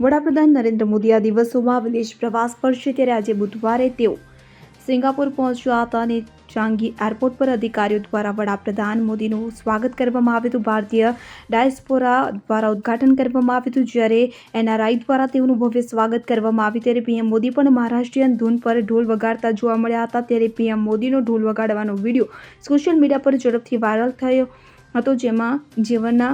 વડાપ્રધાન નરેન્દ્ર મોદી આ દિવસોમાં વિદેશ પ્રવાસ પર છે ત્યારે આજે બુધવારે તેઓ સિંગાપુર પહોંચ્યા હતા અને ચાંગી એરપોર્ટ પર અધિકારીઓ દ્વારા વડાપ્રધાન મોદીનું સ્વાગત કરવામાં આવ્યું હતું. ભારતીય ડાયસ્પોરા દ્વારા ઉદ્ઘાટન કરવામાં આવ્યું હતું, જ્યારે એનઆરઆઈ દ્વારા તેઓનું ભવ્ય સ્વાગત કરવામાં આવ્યું. ત્યારે પીએમ મોદી પણ મહારાષ્ટ્રીયન ધૂન પર ઢોલ વગાડતા જોવા મળ્યા હતા. ત્યારે પીએમ મોદીનો ઢોલ વગાડવાનો વીડિયો સોશિયલ મીડિયા પર ઝડપથી વાયરલ થયો હતો, જેમાં જીવનના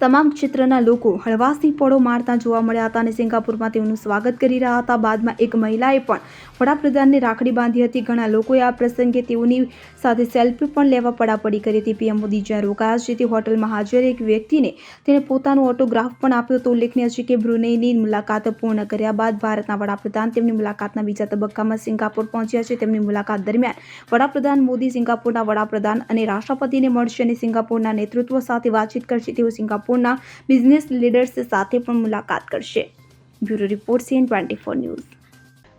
તમામ ક્ષેત્રના લોકો હળવાશથી પળો મારતા જોવા મળ્યા હતા અને સિંગાપુરમાં તેમનું સ્વાગત કરી રહ્યા હતા. બાદમાં એક મહિલાએ પણ વડાપ્રધાનને રાખડી બાંધી હતી. ઘણા લોકોએ આ પ્રસંગે તેઓની સાથે સેલ્ફી પણ લેવા પડાપડી કરી હતી. પીએમ મોદી જ્યાં રોકાયા છે, તે હોટલમાં હાજર એક વ્યક્તિને તેણે પોતાનો ઓટોગ્રાફ પણ આપ્યો તો ઉલ્લેખનીય છે કે બ્રુનેઈની મુલાકાત પૂર્ણ કર્યા બાદ ભારતના વડાપ્રધાન તેમની મુલાકાતના બીજા તબક્કામાં સિંગાપુર પહોંચ્યા છે. તેમની મુલાકાત દરમિયાન વડાપ્રધાન મોદી સિંગાપુરના વડાપ્રધાન અને રાષ્ટ્રપતિને મળશે અને સિંગાપુરના નેતૃત્વ સાથે વાતચીત કરશે. તેઓ સિંગાપુરના બિઝનેસ લીડર્સ સાથે પણ મુલાકાત કરશે. Bureau report CN twenty four news.